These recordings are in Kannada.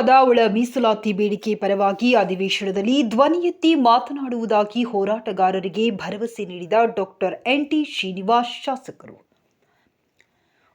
ಪ್ರಮುಖವಾದ ಒಳ ಮೀಸಲಾತಿ ಬೇಡಿಕೆ ಪರವಾಗಿ ಅಧಿವೇಶನದಲ್ಲಿ ಧ್ವನಿ ಎತ್ತಿ ಮಾತನಾಡುವುದಾಗಿ ಹೋರಾಟಗಾರರಿಗೆ ಭರವಸೆ ನೀಡಿದ ಡಾಕ್ಟರ್ ಎನ್ಟಿ ಶ್ರೀನಿವಾಸ್ ಶಾಸಕರು.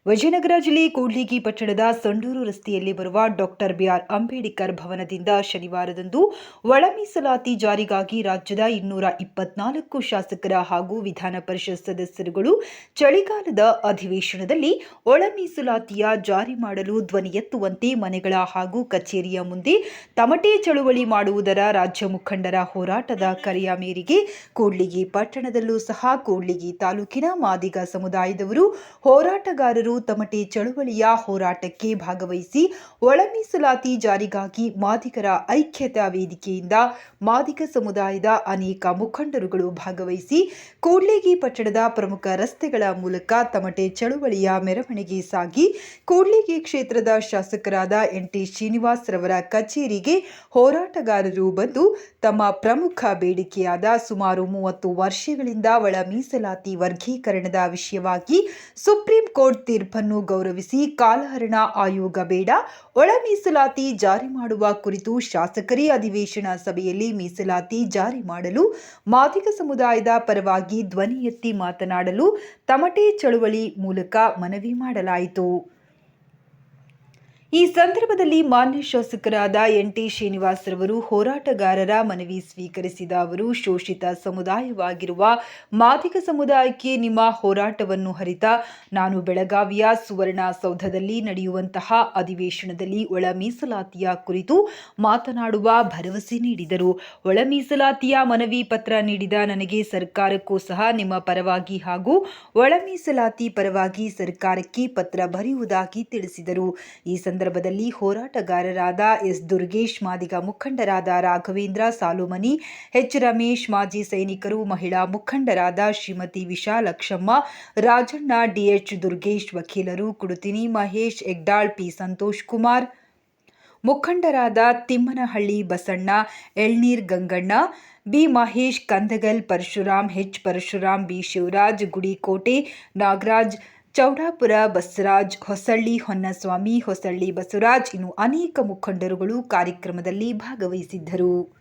ವಿಜಯನಗರ ಜಿಲ್ಲೆ ಕೂಡ್ಲಿಗಿ ಪಟ್ಟಣದ ಸಂಡೂರು ರಸ್ತೆಯಲ್ಲಿ ಬರುವ ಡಾಕ್ಟರ್ ಬಿಆರ್ ಅಂಬೇಡ್ಕರ್ ಭವನದಿಂದ ಶನಿವಾರದಂದು ಒಳ ಮೀಸಲಾತಿ ಜಾರಿಗಾಗಿ ರಾಜ್ಯದ ಇನ್ನೂರ ಇಪ್ಪತ್ನಾಲ್ಕು ಶಾಸಕರ ಹಾಗೂ ವಿಧಾನ ಪರಿಷತ್ ಸದಸ್ಯರುಗಳು ಚಳಿಗಾಲದ ಅಧಿವೇಶನದಲ್ಲಿ ಒಳ ಮೀಸಲಾತಿಯ ಜಾರಿ ಮಾಡಲು ಧ್ವನಿ ಎತ್ತುವಂತೆ ಮನೆಗಳ ಹಾಗೂ ಕಚೇರಿಯ ಮುಂದೆ ತಮಟೆ ಚಳುವಳಿ ಮಾಡುವುದರ ರಾಜ್ಯ ಮುಖಂಡರ ಹೋರಾಟದ ಕರೆಯ ಮೇರೆಗೆ ಕೂಡ್ಲಿಗಿ ಪಟ್ಟಣದಲ್ಲೂ ಸಹ ಕೂಡ್ಲಿಗಿ ತಾಲೂಕಿನ ಮಾದಿಗ ಸಮುದಾಯದವರು ಹೋರಾಟಗಾರರು ತಮಟೆ ಚಳುವಳಿಯ ಹೋರಾಟಕ್ಕೆ ಭಾಗವಹಿಸಿ ಒಳ ಮೀಸಲಾತಿ ಜಾರಿಗಾಗಿ ಮಾದಿಗರ ಐಕ್ಯತಾ ವೇದಿಕೆಯಿಂದ ಮಾದಿಗ ಸಮುದಾಯದ ಅನೇಕ ಮುಖಂಡರುಗಳು ಭಾಗವಹಿಸಿ ಕೂಡ್ಲೇಗಿ ಪಟ್ಟಣದ ಪ್ರಮುಖ ರಸ್ತೆಗಳ ಮೂಲಕ ತಮಟೆ ಚಳುವಳಿಯ ಮೆರವಣಿಗೆ ಸಾಗಿ ಕೂಡ್ಲಿಗಿ ಕ್ಷೇತ್ರದ ಶಾಸಕರಾದ ಎನ್ ಟಿ ಶ್ರೀನಿವಾಸ್ ರವರ ಕಚೇರಿಗೆ ಹೋರಾಟಗಾರರು ಬಂದು ತಮ್ಮ ಪ್ರಮುಖ ಬೇಡಿಕೆಯಾದ ಸುಮಾರು ಮೂವತ್ತು ವರ್ಷಗಳಿಂದ ಒಳ ಮೀಸಲಾತಿ ವರ್ಗೀಕರಣದ ವಿಷಯವಾಗಿ ಸುಪ್ರೀಂ ಕೋರ್ಟ್ ತೀರ್ಪನ್ನು ಗೌರವಿಸಿ ಕಾಲಹರಣ ಆಯೋಗ ಬೇಡ, ಒಳ ಮೀಸಲಾತಿ ಜಾರಿ ಮಾಡುವ ಕುರಿತು ಶಾಸಕರೇ ಅಧಿವೇಶನ ಸಭೆಯಲ್ಲಿ ಮೀಸಲಾತಿ ಜಾರಿ ಮಾಡಲು, ಮಾದಿಗ ಸಮುದಾಯದ ಪರವಾಗಿ ಧ್ವನಿ ಎತ್ತಿ ಮಾತನಾಡಲು ತಮಟೆ ಚಳುವಳಿ ಮೂಲಕ ಮನವಿ ಮಾಡಲಾಯಿತು. ಈ ಸಂದರ್ಭದಲ್ಲಿ ಮಾನ್ಯ ಶಾಸಕರಾದ ಎನ್ ಟಿ ಶ್ರೀನಿವಾಸರವರು ಹೋರಾಟಗಾರರ ಮನವಿ ಸ್ವೀಕರಿಸಿದ ಅವರು, ಶೋಷಿತ ಸಮುದಾಯವಾಗಿರುವ ಮಾದಿಗ ಸಮುದಾಯಕ್ಕೆ ನಿಮ್ಮ ಹೋರಾಟವನ್ನು ಹರಿತ, ನಾನು ಬೆಳಗಾವಿಯ ಸುವರ್ಣ ಸೌಧದಲ್ಲಿ ನಡೆಯುವಂತಹ ಅಧಿವೇಶನದಲ್ಲಿ ಒಳ ಮೀಸಲಾತಿಯ ಕುರಿತು ಮಾತನಾಡುವ ಭರವಸೆ ನೀಡಿದರು. ಒಳ ಮೀಸಲಾತಿಯ ಮನವಿ ಪತ್ರ ನೀಡಿದ ನನಗೆ ಸರ್ಕಾರಕ್ಕೂ ಸಹ ನಿಮ್ಮ ಪರವಾಗಿ ಹಾಗೂ ಒಳ ಮೀಸಲಾತಿ ಪರವಾಗಿ ಸರ್ಕಾರಕ್ಕೆ ಪತ್ರ ಬರೆಯುವುದಾಗಿ ತಿಳಿಸಿದರು. ಈ ಸಂದರ್ಭದಲ್ಲಿ ಹೋರಾಟಗಾರರಾದ ಎಸ್ ದುರ್ಗೇಶ್, ಮಾದಿಗ ಮುಖಂಡರಾದ ರಾಘವೇಂದ್ರ ಸಾಲುಮನಿ, ಎಚ್ ರಮೇಶ್, ಮಾಜಿ ಸೈನಿಕರು, ಮಹಿಳಾ ಮುಖಂಡರಾದ ಶ್ರೀಮತಿ ವಿಶಾಲಕ್ಷಮ್ಮ ರಾಜಣ್ಣ, ಡಿಎಚ್ ದುರ್ಗೇಶ್, ವಕೀಲರು, ಕುಡುತಿನಿ ಮಹೇಶ್ ಎಗ್ಡಾಳ್ ಪಿ ಸಂತೋಷ್ ಕುಮಾರ್. ಮುಖಂಡರಾದ Timmanahalli Basanna, Elneer Ganganna, B Mahesh, Kandagal Parashuram H Parashuram, B Shivaraj, Gudikote Nagaraj Chowdapura Basavaraj Hosahalli Honnaswamy Hosahalli Basavaraj ಇನ್ನು ಅನೇಕ ಮುಖಂಡರುಗಳು ಕಾರ್ಯಕ್ರಮದಲ್ಲಿ ಭಾಗವಹಿಸಿದ್ದರು.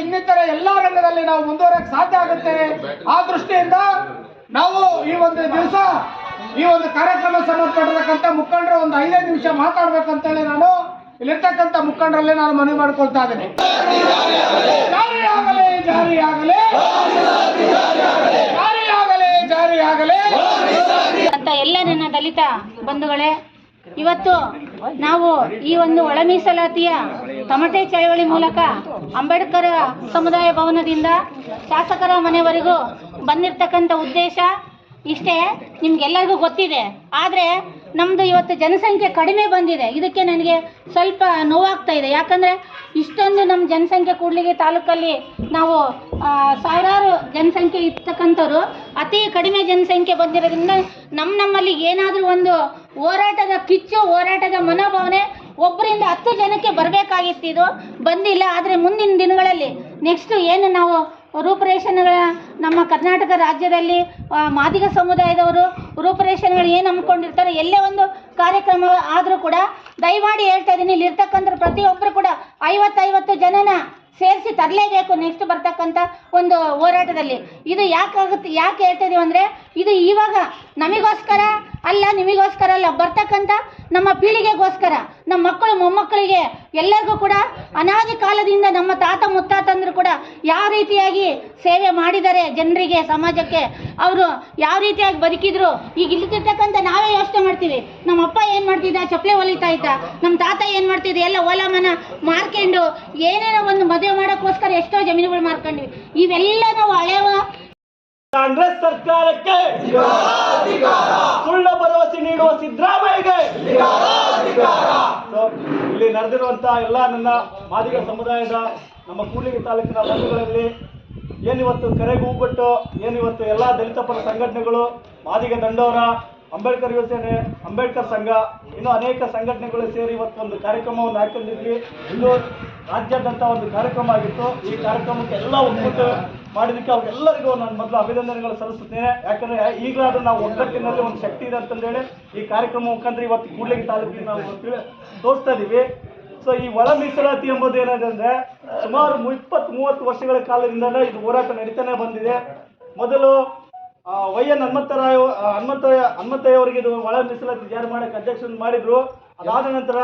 ಇನ್ನಿತರ ಎಲ್ಲಾ ರಂಗದಲ್ಲಿ ನಾವು ಮುಂದುವರಕ್ ಸಾಧ್ಯ ಆಗುತ್ತೆ. ಆ ದೃಷ್ಟಿಯಿಂದ ನಾವು ಈ ಒಂದು ದಿವಸ ಈ ಒಂದು ಕಾರ್ಯಕ್ರಮ ಸಂಬಂಧಪಟ್ಟಿರತಕ್ಕಂಥ ಮುಖಂಡರು ಒಂದು ಐದೈದು ನಿಮಿಷ ಮಾತಾಡ್ಬೇಕಂತೇಳಿ ನಾನು ಇಲ್ಲಿರ್ತಕ್ಕಂಥ ಮುಖಂಡರಲ್ಲೇ ನಾನು ಮನವಿ ಮಾಡ್ಕೊಳ್ತಾ ಇದ್ದೇನೆ. ಜಾರಿ ಆಗಲೇ ಜಾರಿ ಆಗಲೇ ಅಂತ ಎಲ್ಲ ನನ್ನ ದಲಿತ ಬಂಧುಗಳೇ ಇವತ್ತು ನಾವು ಈ ಒಂದು ಒಳ ಮೀಸಲಾತಿಯ ತಮಟೆ ಚಳವಳಿ ಮೂಲಕ ಅಂಬೇಡ್ಕರ್ ಸಮುದಾಯ ಭವನದಿಂದ ಶಾಸಕರ ಮನೆವರೆಗೂ ಬಂದಿರತಕ್ಕಂಥ ಉದ್ದೇಶ ಇಷ್ಟೇ ನಿಮ್ಗೆಲ್ಲರಿಗೂ ಗೊತ್ತಿದೆ. ಆದರೆ ನಮ್ಮದು ಇವತ್ತು ಜನಸಂಖ್ಯೆ ಕಡಿಮೆ ಬಂದಿದೆ. ಇದಕ್ಕೆ ನನಗೆ ಸ್ವಲ್ಪ ನೋವಾಗ್ತಾ ಇದೆ. ಯಾಕಂದರೆ ಇಷ್ಟೊಂದು ನಮ್ಮ ಜನಸಂಖ್ಯೆ ಕೂಡಲಿಗೆ ತಾಲೂಕಲ್ಲಿ ನಾವು ಸಾವಿರಾರು ಜನಸಂಖ್ಯೆ ಇರ್ತಕ್ಕಂಥವ್ರು, ಅತಿ ಕಡಿಮೆ ಜನಸಂಖ್ಯೆ ಬಂದಿರೋದ್ರಿಂದ ನಮ್ಮ ನಮ್ಮಲ್ಲಿ ಏನಾದರೂ ಒಂದು ಹೋರಾಟದ ಕಿಚ್ಚು, ಹೋರಾಟದ ಮನೋಭಾವನೆ ಒಬ್ಬರಿಂದ ಹತ್ತು ಜನಕ್ಕೆ ಬರಬೇಕಾಗಿತ್ತು ಇದು. ಬಂದಿಲ್ಲ. ಆದರೆ ಮುಂದಿನ ದಿನಗಳಲ್ಲಿ ನೆಕ್ಸ್ಟ್ ಏನು ನಾವು ರೂಪರೇಷನ್ಗಳ ನಮ್ಮ ಕರ್ನಾಟಕ ರಾಜ್ಯದಲ್ಲಿ ಮಾದಿಗ ಸಮುದಾಯದವರು ರೂಪುರೇಷನ್ಗಳು ಏನು ಹಮ್ಮಿಕೊಂಡಿರ್ತಾರೆ, ಎಲ್ಲೇ ಒಂದು ಕಾರ್ಯಕ್ರಮ ಆದರೂ ಕೂಡ ದಯಮಾಡಿ ಹೇಳ್ತಾ ಇದ್ದೀನಿ ಇಲ್ಲಿರ್ತಕ್ಕಂಥ ಪ್ರತಿಯೊಬ್ಬರು ಕೂಡ ಐವತ್ತೈವತ್ತು ಜನನ ಸೇರಿಸಿ ತರಲೇಬೇಕು ನೆಕ್ಸ್ಟ್ ಬರ್ತಕ್ಕಂಥ ಒಂದು ಹೋರಾಟದಲ್ಲಿ. ಇದು ಯಾಕಾಗುತ್ತೆ, ಯಾಕೆ ಹೇಳ್ತಾ ಇದೀವಿ ಅಂದರೆ, ಇದು ಇವಾಗ ನಮಗೋಸ್ಕರ ಅಲ್ಲ, ನಿಮಗೋಸ್ಕರ ಅಲ್ಲ, ಬರ್ತಕ್ಕಂಥ ನಮ್ಮ ಪೀಳಿಗೆಗೋಸ್ಕರ. ನಮ್ಮ ಮಕ್ಕಳು ಮೊಮ್ಮಕ್ಕಳಿಗೆ ಎಲ್ಲರಿಗೂ ಕೂಡ ಅನಾದಿ ಕಾಲದಿಂದ ನಮ್ಮ ತಾತ ಮುತ್ತಾತಂದರು ಕೂಡ ಯಾವ ರೀತಿಯಾಗಿ ಸೇವೆ ಮಾಡಿದ್ದಾರೆ ಜನರಿಗೆ, ಸಮಾಜಕ್ಕೆ? ಅವರು ಯಾವ ರೀತಿಯಾಗಿ ಬದುಕಿದ್ರು? ಈಗ ಇಲ್ಲಿರ್ತಕ್ಕಂಥ ನಾವೇ ಯೋಚನೆ ಮಾಡ್ತೀವಿ. ನಮ್ಮ ಅಪ್ಪ ಏನು ಮಾಡ್ತಿದ್ದ? ಚಪ್ಪಲೆ ಹೊಲಿತಾ ಇದ್ದ. ನಮ್ಮ ತಾತ ಏನು ಮಾಡ್ತಿದ್ದ ಎಲ್ಲ ಹೊಲ ಮನ ಮಾರ್ಕೊಂಡು ಏನೇನೋ ಒಂದು ಮದುವೆ ಮಾಡೋಕ್ಕೋಸ್ಕರ ಎಷ್ಟೋ ಜಮೀನುಗಳು ಮಾರ್ಕೊಂಡ್ವಿ. ಇವೆಲ್ಲ ನಾವು ಹಳೆಯ ಕಾಂಗ್ರೆಸ್ ಸರ್ಕಾರಕ್ಕೆ ಸುಳ್ಳು ಭರವಸೆ ನೀಡುವ ಸಿದ್ದರಾಮಯ್ಯಗೆ ಇಲ್ಲಿ ನಡೆದಿರುವಂತಹ ಎಲ್ಲ ನನ್ನ ಮಾದಿಗ ಸಮುದಾಯದ ನಮ್ಮ ಕೂಲಿಗೆ ತಾಲೂಕಿನ ಬಂಧುಗಳಲ್ಲಿ ಏನಿವತ್ತು ಕರೆಗೆ ಹೋಗ್ಬಿಟ್ಟು ಏನಿವತ್ತು ಎಲ್ಲ ದಲಿತ ಪರ ಸಂಘಟನೆಗಳು ಮಾದಿಗ ದಂಡೋರ ಅಂಬೇಡ್ಕರ್ ಯೋಜನೆ ಅಂಬೇಡ್ಕರ್ ಸಂಘ ಇನ್ನು ಅನೇಕ ಸಂಘಟನೆಗಳು ಸೇರಿ ಇವತ್ತು ಒಂದು ಕಾರ್ಯಕ್ರಮವನ್ನು ಹಾಕೊಂಡಿದ್ವಿ. ಇದು ರಾಜ್ಯಾದ್ಯಂತ ಒಂದು ಕಾರ್ಯಕ್ರಮ ಆಗಿತ್ತು. ಈ ಕಾರ್ಯಕ್ರಮಕ್ಕೆ ಎಲ್ಲ ಒಕ್ಕೂಟ ಮಾಡಿದ್ದಕ್ಕೆ ಅವ್ರಿಗೆಲ್ಲರಿಗೂ ನಾನು ಮೊದಲು ಅಭಿನಂದನೆಗಳು ಸಲ್ಲಿಸುತ್ತೇನೆ. ಯಾಕಂದ್ರೆ ಈಗಲಾದ್ರೂ ನಾವು ಒಗ್ಗಟ್ಟಿನಲ್ಲಿ ಒಂದು ಶಕ್ತಿ ಇದೆ ಅಂತಂದೇಳಿ ಈ ಕಾರ್ಯಕ್ರಮ ಮುಖಾಂತರ ಇವತ್ತು ಕೂಡ್ಲಿಗಿ ತಾಲೂಕಿಗೆ ನಾವು ತೋರಿಸ್ತಾ ಇದೀವಿ. ಸೊ ಈ ಒಳ ಮೀಸಲಾತಿ ಎಂಬುದು ಏನಿದೆ ಅಂದ್ರೆ ಸುಮಾರು ಇಪ್ಪತ್ತು ಮೂವತ್ತು ವರ್ಷಗಳ ಕಾಲದಿಂದಲೇ ಇದು ಹೋರಾಟ ನಡೀತಾನೆ ಬಂದಿದೆ. ಮೊದಲು ವೈ ಎನ್ ಹನುಮಂತರಾಯ ಹನುಮಂತ ಹನುಮಂತಯ್ಯ ಹನುಮಂತಯ್ಯ ಅವರಿಗೆ ಇದು ಒಳ ಮೀಸಲಾತಿ ಜಾರಿ ಮಾಡಕ್ಕೆ ಅಧ್ಯಕ್ಷ ಮಾಡಿದ್ರು. ಅದಾದ ನಂತರ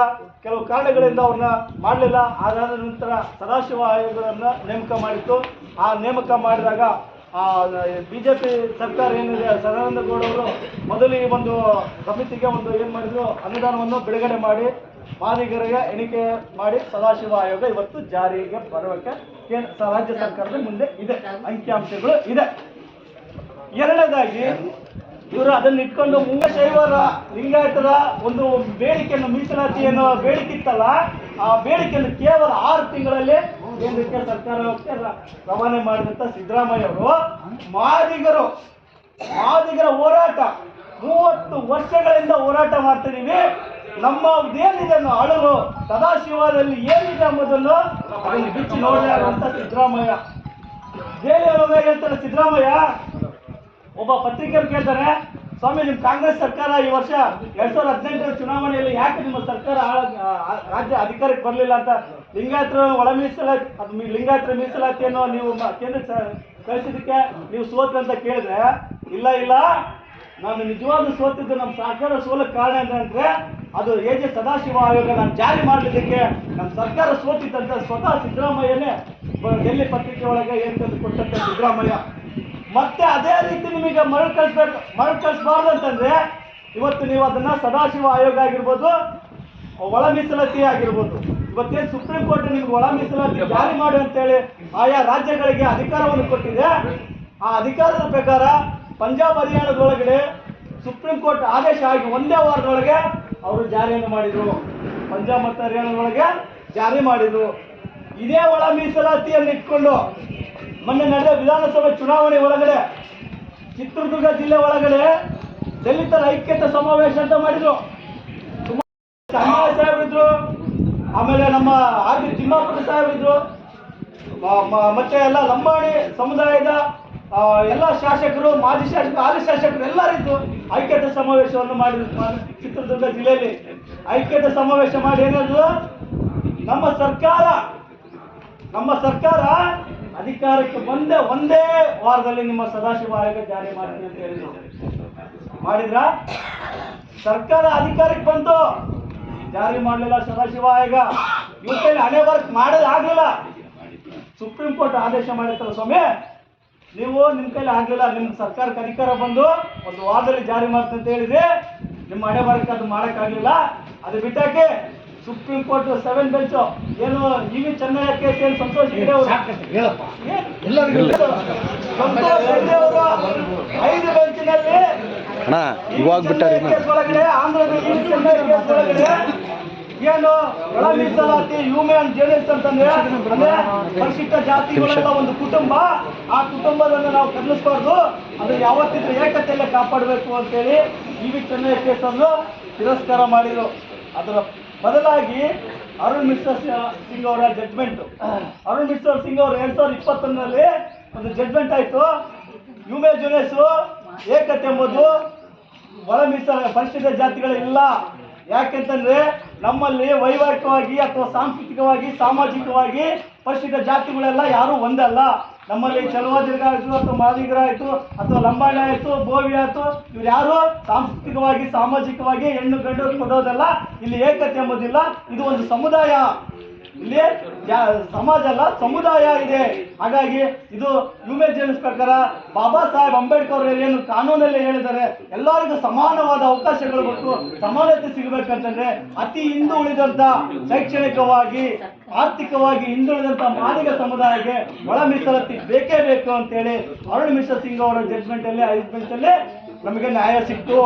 ಕೆಲವು ಕಾರಣಗಳಿಂದ ಅವ್ರನ್ನ ಮಾಡಲಿಲ್ಲ. ಅದಾದ ನಂತರ ಸದಾಶಿವ ಆಯೋಗಗಳನ್ನ ನೇಮಕ ಮಾಡಿತ್ತು. ಆ ನೇಮಕ ಮಾಡಿದಾಗ ಬಿಜೆಪಿ ಸರ್ಕಾರ ಏನಿದೆ, ಸದಾನಂದ ಗೌಡ ಅವರು ಮೊದಲು ಈ ಒಂದು ಸಮಿತಿಗೆ ಒಂದು ಏನು ಮಾಡಿದ್ರು, ಅನುದಾನವನ್ನು ಬಿಡುಗಡೆ ಮಾಡಿ, ಮಾದಿಗರಿಗೆ ಎಣಿಕೆ ಮಾಡಿ ಸದಾಶಿವ ಆಯೋಗ ಇವತ್ತು ಜಾರಿಗೆ ಬರೋಕ್ಕೆ ಕೇಂದ್ರ ರಾಜ್ಯ ಸರ್ಕಾರದ ಮುಂದೆ ಇದೆ. ಅಂಕಿಅಂಶಗಳು ಇದೆ. ಎರಡನೇದಾಗಿ ಇವರು ಅದನ್ನ ಇಟ್ಕೊಂಡು ಮುಂಗಶೈವರ ಲಿಂಗಾಯತರ ಒಂದು ಬೇಡಿಕೆಯನ್ನು ಮೀಸಲಾತಿ ಅನ್ನೋ ಬೇಡಿಕೆ ಇತ್ತಲ್ಲ, ಆ ಬೇಡಿಕೆಯನ್ನು ಕೇವಲ ಆರು ತಿಂಗಳಲ್ಲಿ ಕೇಂದ್ರಕ್ಕೆ ಸರ್ಕಾರಕ್ಕೆ ರವಾನೆ ಮಾಡಿದಂತ ಸಿದ್ದರಾಮಯ್ಯ ಅವರು, ಮಾದಿಗರು, ಮಾದಿಗರ ಹೋರಾಟ, ಮೂವತ್ತು ವರ್ಷಗಳಿಂದ ಹೋರಾಟ ಮಾಡ್ತಿದ್ದೀವಿ ನಮ್ಮ ಏನಿದೆ ಅನ್ನೋ ಅಳಲು ಸದಾಶಿವದಲ್ಲಿ ಏನಿದೆ ಎಂಬುದನ್ನು ಬಿಚ್ಚಿ ನೋಡಲೇ ಅಂತ ಸಿದ್ದರಾಮಯ್ಯ. ಹೇಳ್ತಾರೆ ಸಿದ್ದರಾಮಯ್ಯ? ಒಬ್ಬ ಪತ್ರಿಕೆಯವರು ಕೇಳ್ತಾರೆ, ಸ್ವಾಮಿ ನಿಮ್ಮ ಕಾಂಗ್ರೆಸ್ ಸರ್ಕಾರ ಈ ವರ್ಷ ಎರಡ್ ಸಾವಿರದ ಹದಿನೆಂಟರ ಚುನಾವಣೆಯಲ್ಲಿ ಯಾಕೆ ನಿಮ್ಮ ಸರ್ಕಾರ ರಾಜ್ಯ ಅಧಿಕಾರಕ್ಕೆ ಬರಲಿಲ್ಲ ಅಂತ ಲಿಂಗಾಯತರ ಒಳ ಮೀಸಲಾತಿ ಲಿಂಗಾಯತರ ಮೀಸಲಾತಿಯನ್ನು ನೀವು ಕೇಂದ್ರ ಕಳಿಸಿದಕ್ಕೆ ನೀವು ಸೋತ್ರಿ ಅಂತ ಕೇಳಿದ್ರೆ, ಇಲ್ಲ ಇಲ್ಲ, ನಾನು ನಿಜವಾಗ್ಲೂ ಸೋತಿದ್ದು ನಮ್ಮ ಸರ್ಕಾರ ಸೋಲಕ್ಕೆ ಕಾರಣ ಏನಂದ್ರೆ, ಅದು ಎ ಜೆ ಸದಾಶಿವ ಆಯೋಗ ನಾನು ಜಾರಿ ಮಾಡಲಿದ್ದಕ್ಕೆ ನಮ್ಮ ಸರ್ಕಾರ ಸೋತಿದ್ದಂತ ಸ್ವತಃ ಸಿದ್ದರಾಮಯ್ಯನೇ ಎಲ್ಲಿ ಪತ್ರಿಕೆ ಒಳಗೆ ಏನು ತಂದು ಕೊಟ್ಟಂತ ಸಿದ್ದರಾಮಯ್ಯ. ಮತ್ತೆ ಅದೇ ರೀತಿ ನಿಮಗೆ ಮರಳು ಕಳಿಸ್ಬೇಕು, ಮರಳು ಕಳಿಸ್ಬಾರ್ದು ಅಂತಂದ್ರೆ, ಇವತ್ತು ನೀವು ಅದನ್ನ ಸದಾಶಿವ ಆಯೋಗ ಆಗಿರ್ಬೋದು, ಒಳ ಮೀಸಲಾತಿ ಆಗಿರ್ಬೋದು. ಇವತ್ತೇನು ಸುಪ್ರೀಂ ಕೋರ್ಟ್ ನಿಮ್ಗೆ ಒಳ ಮೀಸಲಾತಿ ಜಾರಿ ಮಾಡಿ ಅಂತೇಳಿ ಆಯಾ ರಾಜ್ಯಗಳಿಗೆ ಅಧಿಕಾರವನ್ನು ಕೊಟ್ಟಿದೆ. ಆ ಅಧಿಕಾರದ ಪ್ರಕಾರ ಪಂಜಾಬ್ ಹರಿಯಾಣದೊಳಗಡೆ ಸುಪ್ರೀಂ ಕೋರ್ಟ್ ಆದೇಶ ಆಗಿ ಒಂದೇ ವಾರದೊಳಗೆ ಅವರು ಜಾರಿಯನ್ನು ಮಾಡಿದ್ರು. ಪಂಜಾಬ್ ಮತ್ತು ಹರಿಯಾಣದೊಳಗೆ ಜಾರಿ ಮಾಡಿದ್ರು. ಇದೇ ಒಳ ಮೀಸಲಾತಿಯನ್ನು ಇಟ್ಕೊಂಡು ಮೊನ್ನೆ ನಡೆದ ವಿಧಾನಸಭೆ ಚುನಾವಣೆ ಒಳಗಡೆ, ಚಿತ್ರದುರ್ಗ ಜಿಲ್ಲೆ ಒಳಗಡೆ ದಲಿತರ ಐಕ್ಯತೆ ಸಮಾವೇಶ ಅಂತ ಮಾಡಿದ್ರು. ಸಾಹೇಬ್ ಸಾಹೇಬ್ರಿದ್ರು ಆಮೇಲೆ ನಮ್ಮ ಆರ್ ಬಿ ತಿಮ್ಮಾಪುರ ಸಾಹೇಬ್ರಿದ್ರು ಮತ್ತೆ ಎಲ್ಲ ಲಂಬಾಣಿ ಸಮುದಾಯದ ಎಲ್ಲ ಶಾಸಕರು, ಮಾಜಿ ಶಾಸಕರು ಹಾಲಿ ಶಾಸಕರು ಎಲ್ಲರಿದ್ದು ಐಕ್ಯತೆ ಸಮಾವೇಶವನ್ನು ಮಾಡಿದ್ರು ಮಾಡಿ ಚಿತ್ರದುರ್ಗ ಜಿಲ್ಲೆಯಲ್ಲಿ. ಐಕ್ಯತೆ ಸಮಾವೇಶ ಮಾಡಿ ಏನಾದ್ರು ನಮ್ಮ ಸರ್ಕಾರ ನಮ್ಮ ಸರ್ಕಾರ ಅಧಿಕಾರಕ್ಕೆ ಬಂದೇ ಒಂದೇ ವಾರದಲ್ಲಿ ನಿಮ್ಮ ಸದಾಶಿವ ಆಯೋಗ ಜಾರಿ ಮಾಡ್ತೀನಿ ಅಂತ ಹೇಳಿದ್ರು. ಮಾಡಿದ್ರ? ಸರ್ಕಾರ ಅಧಿಕಾರಕ್ಕೆ ಬಂತು. ಜಾರಿ ಮಾಡಲಿಲ್ಲ ಸದಾಶಿವ ಆಯೋಗ ಇವತ್ತಲ್ಲಿ ಹಣೆ ವರ್ಕ್ ಮಾಡೋದಾಗ್ಲಿಲ್ಲ ಸುಪ್ರೀಂ ಕೋರ್ಟ್ ಆದೇಶ ಮಾಡಿರ್ತಾರೆ ಸ್ವಾಮಿ. ನೀವು ನಿಮ್ಮ ಕೈಲಿ ಆಗಲಿಲ್ಲ ನಿಮ್ಮ ಸರ್ಕಾರಕ್ಕೆ ಅಧಿಕಾರ ಬಂದು ಒಂದು ವಾರದಲ್ಲಿ ಜಾರಿ ಮಾಡ್ತಂತ ಹೇಳಿದ್ರೆ ನಿಮ್ಮ ಹಣೆ ಬರಕ್ಕೆ ಅದು ಮಾಡಕ್ಕಾಗ್ಲಿಲ್ಲ. ಅದು ಬಿಟ್ಟಾಕಿ ಸುಪ್ರೀಂ ಕೋರ್ಟ್ ಸೆವೆನ್ ಬೆಂಚ್ ಏನು ಈಗ ಚೆನ್ನೈ ಚೆನ್ನಯ್ಯ ಕೇಸ್ ಏನು ಸಂತೋಷ್ ಹೆಗ್ಡೆ ಅವರು? ಹೇಳಪ್ಪ. ಏನ್? ಸಂತೋಷ್ ಹೆಗ್ಡೆ ಅವರು. ಐದು ಬೆಂಚಿನಲ್ಲಿ ಅಣ್ಣ ಇವಾಗ ಬಿಟ್ಟಾರೆ ಒಳಗಡೆ ಆಂಧ್ರದಲ್ಲಿ ಚೆನ್ನೈ ಕೇಸ್ ಒಳಗಡೆ ಏನು ಒಳ ಮೀಸಲಾತಿ ಹ್ಯೂಮನ್ ಜರ್ನಲಿಸ್ಟ್ ಅಂತಂದ್ರೆ ಅಂದ್ರೆ ಪರಿಶಿಷ್ಟ ಜಾತಿಗಳೆಲ್ಲ ಒಂದು ಕುಟುಂಬ. ಆ ಕುಟುಂಬದನ್ನ ನಾವು ಕದಲಿಸಬಾರ್ದು. ಅದು ಯಾವತ್ತಿದ್ರು ಏಕತೆಯಲ್ಲೇ ಕಾಪಾಡಬೇಕು ಅಂತೇಳಿ ಇವಿ ವಿ ಚೆನ್ನೈ ಕೇಸನ್ನು ತಿರಸ್ಕಾರ ಮಾಡಿದ್ರು. ಅದರ ಬದಲಾಗಿ ಅರುಣ್ ಮಿಶ್ರಾ ಸಿಂಗ್ ಅವರ ಜಡ್ಜ್ಮೆಂಟ್ ಅರುಣ್ ಮಿಸ್ಟರ್ ಸಿಂಗ್ ಅವರು ಎರಡ್ ಸಾವಿರದ ಇಪ್ಪತ್ತೊಂದರಲ್ಲಿ ಒಂದು ಜಡ್ಜ್ಮೆಂಟ್ ಆಯ್ತು. ಯುಮೆ ಜುನೇಸು ಏಕತೆ ಎಂಬುದು ಒಳ ಮೀಸಲ ಪರಿಶಿಷ್ಟ ಜಾತಿಗಳಿಲ್ಲ. ಯಾಕೆಂತಂದ್ರೆ ನಮ್ಮಲ್ಲಿ ವೈವಾಹಿಕವಾಗಿ ಅಥವಾ ಸಾಂಸ್ಕೃತಿಕವಾಗಿ, ಸಾಮಾಜಿಕವಾಗಿ ಪರಿಶಿಷ್ಟ ಜಾತಿಗಳೆಲ್ಲ ಯಾರು ಒಂದಲ್ಲ. ನಮ್ಮಲ್ಲಿ ಚಲುವ ಆಯ್ತು ಅಥವಾ ಮಾದಿಗ್ರ ಆಯ್ತು ಅಥವಾ ಲಂಬಾಣಿ ಆಯಿತು, ಬೋವಿ ಆಯಿತು, ಇವ್ರು ಯಾರು ಸಾಂಸ್ಕೃತಿಕವಾಗಿ, ಸಾಮಾಜಿಕವಾಗಿ ಹೆಣ್ಣು ಗಂಡು ಕೊಡೋದಲ್ಲ, ಇಲ್ಲಿ ಏಕತೆ ಎಂಬುದಿಲ್ಲ. ಇದು ಒಂದು ಸಮುದಾಯ. ಇಲ್ಲಿ ಸಮಾಜ ಅಲ್ಲ, ಸಮುದಾಯ ಇದೆ. ಹಾಗಾಗಿ ಇದು ಯುಮೇಜನ್ಸ್ ಪ್ರಕಾರ ಬಾಬಾ ಸಾಹೇಬ್ ಅಂಬೇಡ್ಕರ್ ಏನು ಕಾನೂನಲ್ಲಿ ಹೇಳಿದ್ದಾರೆ. ಎಲ್ಲರಿಗೂ ಸಮಾನವಾದ ಅವಕಾಶಗಳು ಕೊಟ್ಟು ಸಮಾನತೆ ಸಿಗಬೇಕಂತಂದ್ರೆ ಅತಿ ಹಿಂದು ಉಳಿದಂತ ಶೈಕ್ಷಣಿಕವಾಗಿ ಆರ್ಥಿಕವಾಗಿ ಹಿಂದುಳಿದಂತ ಮಾದಿಗ ಸಮುದಾಯಕ್ಕೆ ಒಳ ಮೀಸಲಾತಿ ಬೇಕೇ ಬೇಕು ಅಂತೇಳಿ ಅರುಣ್ ಮಿಶ್ರಾ ಸಿಂಗ್ ಅವರ ಜಡ್ಜ್ಮೆಂಟ್ ಅಲ್ಲಿ ಐದು ಅಲ್ಲಿ ನಮಗೆ ನ್ಯಾಯ ಸಿಕ್ತು.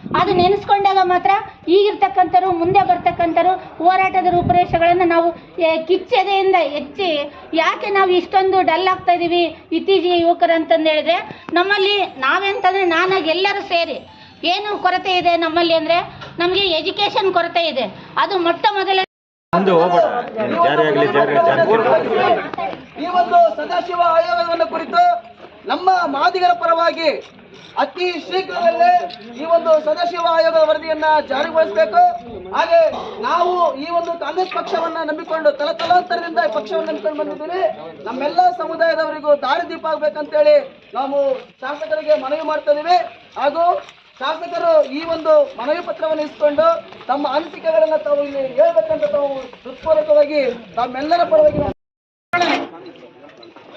ಅದು ನೆನೆಸ್ಕೊಂಡಾಗ ಮಾತ್ರ ಈಗಿರ್ತಕ್ಕಂಥರು ಮುಂದೆ ಬರ್ತಕ್ಕಂಥರು ಹೋರಾಟದ ರೂಪುರೇಷೆಗಳನ್ನು ನಾವು ಕಿಚ್ಚದೆಯಿಂದ ಕಿಚ್ಚೆದೆಯಿಂದ ಹೆಚ್ಚಿ ಯಾಕೆ ನಾವು ಇಷ್ಟೊಂದು ಡಲ್ ಆಗ್ತಾ ಇದ್ದೀವಿ ಇತ್ತೀಚೆಗೆ ಯುವಕರು ಅಂತಂದು ಹೇಳಿದ್ರೆ, ನಮ್ಮಲ್ಲಿ ನಾವೆಂತಂದರೆ ನಾನಾಗಿ ಎಲ್ಲರೂ ಸೇರಿ ಏನು ಕೊರತೆ ಇದೆ ನಮ್ಮಲ್ಲಿ ಅಂದರೆ ನಮಗೆ ಎಜುಕೇಷನ್ ಕೊರತೆ ಇದೆ. ಅದು ಮೊಟ್ಟ ಮೊದಲ ಮುಂದೆ ಹೋಗ್ಬೇಡ. ಜಾರಿ ಆಗಲಿ ಜಾರಿ ಈ ಒಂದು ಸದಾಶಿವ ಆಯೋಗವನ್ನು ಕುರಿತು ನಮ್ಮ ಮಾದಿಗರ ಪರವಾಗಿ ಅತಿ ಶೀಘ್ರದಲ್ಲೇ ಈ ಒಂದು ಸದಾಶಿವ ಆಯೋಗದ ವರದಿಯನ್ನ ಜಾರಿಗೊಳಿಸಬೇಕು. ಹಾಗೆ ನಾವು ಈ ಒಂದು ಕಾಂಗ್ರೆಸ್ ಪಕ್ಷವನ್ನ ನಂಬಿಕೊಂಡು ತಲತಲಾಂತರದಿಂದ ಪಕ್ಷವನ್ನು ನಂಬಿಕೊಂಡು ಬಂದಿದ್ದೀವಿ. ನಮ್ಮೆಲ್ಲ ಸಮುದಾಯದವರಿಗೂ ದಾರಿದೀಪ ಆಗ್ಬೇಕಂತೇಳಿ ನಾವು ಶಾಸಕರಿಗೆ ಮನವಿ ಮಾಡ್ತಾ ಇದೀವಿ. ಹಾಗೂ ಶಾಸಕರು ಈ ಒಂದು ಮನವಿ ಪತ್ರವನ್ನು ಇಸ್ಕೊಂಡು ತಮ್ಮ ಅನಿಸಿಕೆಗಳನ್ನು ತಾವು ಇಲ್ಲಿ ಹೇಳ್ಬೇಕಂತ ತಾವು ಹೃತ್ಪೂರ್ವಕವಾಗಿ ತಮ್ಮೆಲ್ಲರ ಪರವಾಗಿ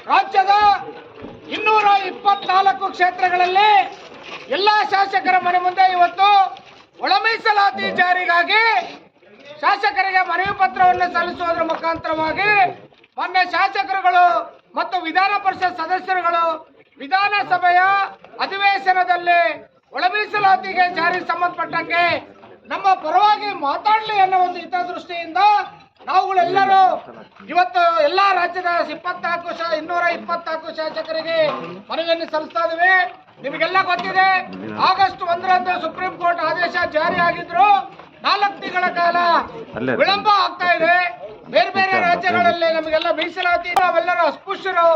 ರಾಜ್ಯದ ಇನ್ನೂರ ಇಪ್ಪತ್ನಾಲ್ಕು ಕ್ಷೇತ್ರಗಳಲ್ಲಿ ಎಲ್ಲ ಶಾಸಕರ ಮನೆ ಮುಂದೆ ಇವತ್ತು ಒಳ ಮೀಸಲಾತಿ ಜಾರಿಗಾಗಿ ಶಾಸಕರಿಗೆ ಮನವಿ ಪತ್ರವನ್ನು ಸಲ್ಲಿಸುವುದರ ಮುಖಾಂತರವಾಗಿ ಮೊನ್ನೆ ಶಾಸಕರುಗಳು ಮತ್ತು ವಿಧಾನ ಪರಿಷತ್ ಸದಸ್ಯರುಗಳು ವಿಧಾನಸಭೆಯ ಅಧಿವೇಶನದಲ್ಲಿ ಒಳ ಮೀಸಲಾತಿಗೆ ಜಾರಿ ಸಂಬಂಧಪಟ್ಟಂಗೆ ನಮ್ಮ ಪರವಾಗಿ ಮಾತಾಡಲಿ ಅನ್ನೋ ಒಂದು ಹಿತದೃಷ್ಟಿಯಿಂದ ನಾವುಗಳೆಲ್ಲರೂ ಇವತ್ತು ಎಲ್ಲಾ ರಾಜ್ಯದ ಇಪ್ಪತ್ನಾಲ್ಕು ಶಾ ಇನ್ನೂರ ಇಪ್ಪತ್ನಾಲ್ಕು ಶಾಸಕರಿಗೆ ಮನವಿಯನ್ನು ಸಲ್ಲಿಸ್ತಾ ಇದ್ದೀವಿ. ನಿಮಗೆಲ್ಲ ಗೊತ್ತಿದೆ ಆಗಸ್ಟ್ ಒಂದರಂದು ಸುಪ್ರೀಂ ಕೋರ್ಟ್ ಆದೇಶ ಜಾರಿ ಆಗಿದ್ರು ನಾಲ್ಕು ತಿಂಗಳ ಕಾಲ ವಿಳಂಬ ಆಗ್ತಾ ಇದೆ. ಬೇರೆ ಬೇರೆ ರಾಜ್ಯಗಳಲ್ಲಿ ನಮಗೆಲ್ಲ ಮೀಸಲಾತಿ ನಾವೆಲ್ಲರೂ ಅಸ್ಪೃಶ್ಯರು.